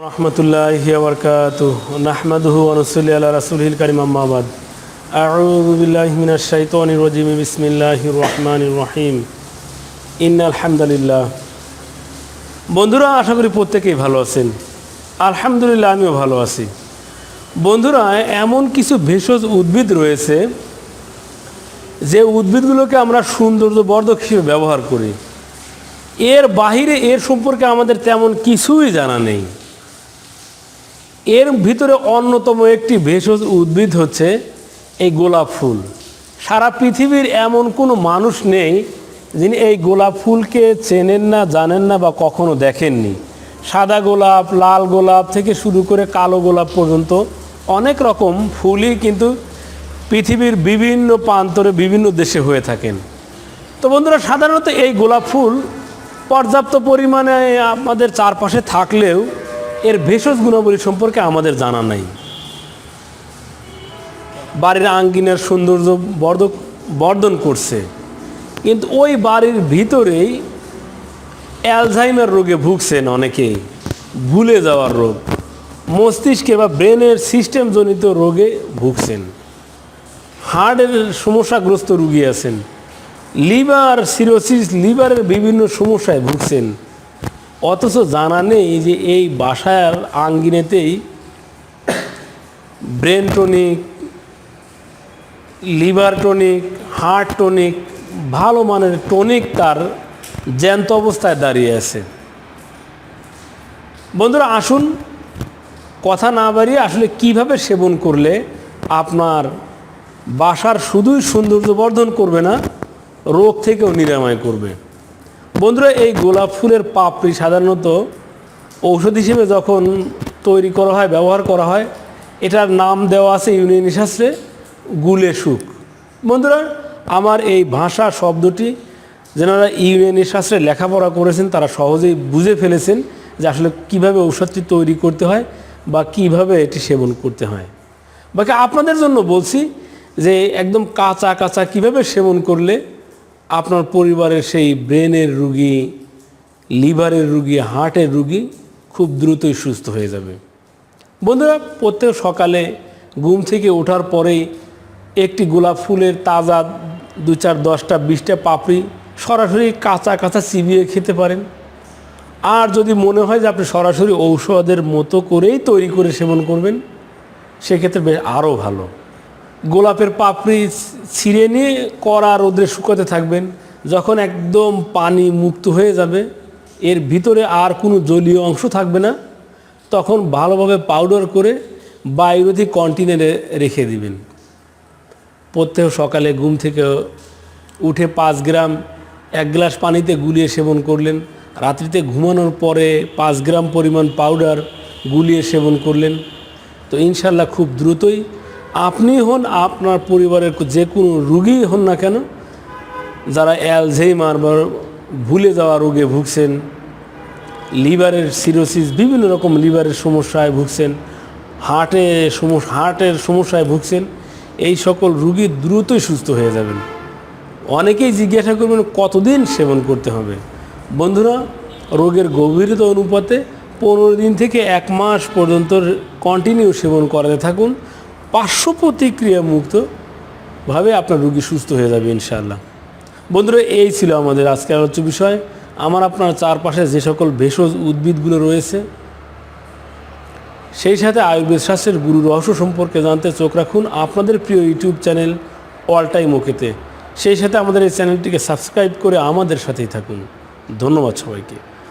রহমতুল্লাহ বরকাত নাহমাদুহু অনুসল্লি আল্লাহ রাসুলহিল করিম আম্মাবাদ আউযু বিল্লাহি মিনাশ শাইতানির রাজিম, বিসমিল্লাহির রহমানির রহিম। ইন্নাল হামদুলিল্লাহ। বন্ধুরা, আশা করি প্রত্যেকেই ভালো আছেন। আলহামদুলিল্লাহ, আমিও ভালো আছি। বন্ধুরা, এমন কিছু ভেষজ উদ্ভিদ রয়েছে যে উদ্ভিদগুলোকে আমরা সৌন্দর্য বর্ধক হিসেবে ব্যবহার করি। এর বাহিরে, এর সম্পর্কে আমাদের তেমন কিছুই জানা নেই। এর ভিতরে অন্যতম একটি ভেষজ উদ্ভিদ হচ্ছে এই গোলাপ ফুল। সারা পৃথিবীর এমন কোনো মানুষ নেই যিনি এই গোলাপ ফুলকে চেনেন না, জানেন না বা কখনো দেখেননি। সাদা গোলাপ, লাল গোলাপ থেকে শুরু করে কালো গোলাপ পর্যন্ত অনেক রকম ফুলই কিন্তু পৃথিবীর বিভিন্ন প্রান্তরে, বিভিন্ন দেশে হয়ে থাকেন। তো বন্ধুরা, সাধারণত এই গোলাপ ফুল পর্যাপ্ত পরিমাণে আমাদের চারপাশে থাকলেও এর ভেষজ গুণাবলী সম্পর্কে আমাদের জানা নাই। বাড়ির আঙ্গিনের সৌন্দর্য বর্ধক, বর্ধন করছে। কিন্তু ওই বাড়ির ভিতরেই অ্যালঝাইমার রোগে ভুগছেন অনেকেই। ভুলে যাওয়ার রোগ। মস্তিষ্কে বা ব্রেনের সিস্টেমজনিত রোগে ভুগছেন। হার্টের সমস্যাগ্রস্ত রুগী আছেন। লিভার, সিরোসিস, লিভারের বিভিন্ন সমস্যায় ভুগছেন। অথচ জানা নেই যে এই বাসার আঙ্গিনেতেই brain tonic, liver tonic, heart tonic, ভালো মানের টনিক তার জ্যান্ত অবস্থায় দাঁড়িয়ে আছে। বন্ধুরা, আসুন কথা না বাড়িয়ে আসলে কীভাবে সেবন করলে আপনার বাসার শুধুই সৌন্দর্য বর্ধন করবে না, রোগ থেকেও নিরাময় করবে। বন্ধুরা, এই গোলাপ ফুলের পাপড়ি সাধারণত ঔষধ হিসেবে যখন তৈরি করা হয়, ব্যবহার করা হয়, এটার নাম দেওয়া আছে ইউনিয়নি শাস্ত্রে গুলে সুখ। বন্ধুরা, আমার এই ভাষা শব্দটি যেনারা ইউনিয়নি শাস্ত্রে লেখাপড়া করেছেন, তারা সহজেই বুঝে ফেলেছেন যে আসলে কীভাবে ঔষধটি তৈরি করতে হয় বা কীভাবে এটি সেবন করতে হয়। বাকি আপনাদের জন্য বলছি যে, একদম কাঁচা কাঁচা কীভাবে সেবন করলে আপনার পরিবারের সেই ব্রেনের রুগী, লিভারের রুগী, হার্টের রুগী খুব দ্রুতই সুস্থ হয়ে যাবে। বন্ধুরা, প্রত্যেক সকালে ঘুম থেকে ওঠার পরেই একটি গোলাপ ফুলের তাজা দু চার দশটা বিশটা পাপড়ি সরাসরি কাঁচা কাঁচা চিবিয়ে খেতে পারেন। আর যদি মনে হয় যে আপনি সরাসরি ঔষধের মতো করেই তৈরি করে সেবন করবেন, সেক্ষেত্রে বেশ আরও ভালো। গোলাপের পাপড়ি ছিঁড়ে নিয়ে কড়া রোদ্রে শুকাতে থাকবেন। যখন একদম পানি মুক্ত হয়ে যাবে, এর ভিতরে আর কোনো জলীয় অংশ থাকবে না। তখন ভালোভাবে পাউডার করে বায়ুরোধী কন্টিনেন্টে রেখে দিবেন। প্রত্যেক সকালে ঘুম থেকে উঠে পাঁচ গ্রাম, এক গ্লাস পানিতে গুলিয়ে সেবন করলেন। রাত্রিতে ঘুমানোর পরে পাঁচ গ্রাম পরিমাণ পাউডার গুলিয়ে সেবন করলেন। তো ইনশাল্লাহ খুব দ্রুতই আপনি হন আপনার পরিবারের যে কোনো রুগী হন না কেন, যারা অ্যালঝেইমার বা ভুলে যাওয়া রোগে ভুগছেন, লিভারের সিরোসিস, বিভিন্ন রকম লিভারের সমস্যায় ভুগছেন, হার্টে সমস্যা হার্টের সমস্যায় ভুগছেন, এই সকল রুগী দ্রুতই সুস্থ হয়ে যাবেন। অনেকেই জিজ্ঞাসা করবেন, কতদিন সেবন করতে হবে? বন্ধুরা, রোগের গভীরতা অনুপাতে পনেরো দিন থেকে এক মাস পর্যন্ত কন্টিনিউ সেবন করাতে থাকুন। পার্শ্ব প্রতিক্রিয়া মুক্তভাবে আপনার রুগী সুস্থ হয়ে যাবে, ইনশাআল্লাহ। বন্ধুরা, এই ছিল আমাদের আজকে আলোচ্য বিষয়। আমার আপনার চারপাশে যে সকল ভেষজ উদ্ভিদগুলো রয়েছে, সেই সাথে আয়ুর্বেদ শাস্ত্রের গুরু রহস্য সম্পর্কে জানতে চোখ রাখুন আপনাদের প্রিয় ইউটিউব চ্যানেল অল টাইম ওকেতে। সেই সাথে আমাদের এই চ্যানেলটিকে সাবস্ক্রাইব করে আমাদের সাথেই থাকুন। ধন্যবাদ সবাইকে।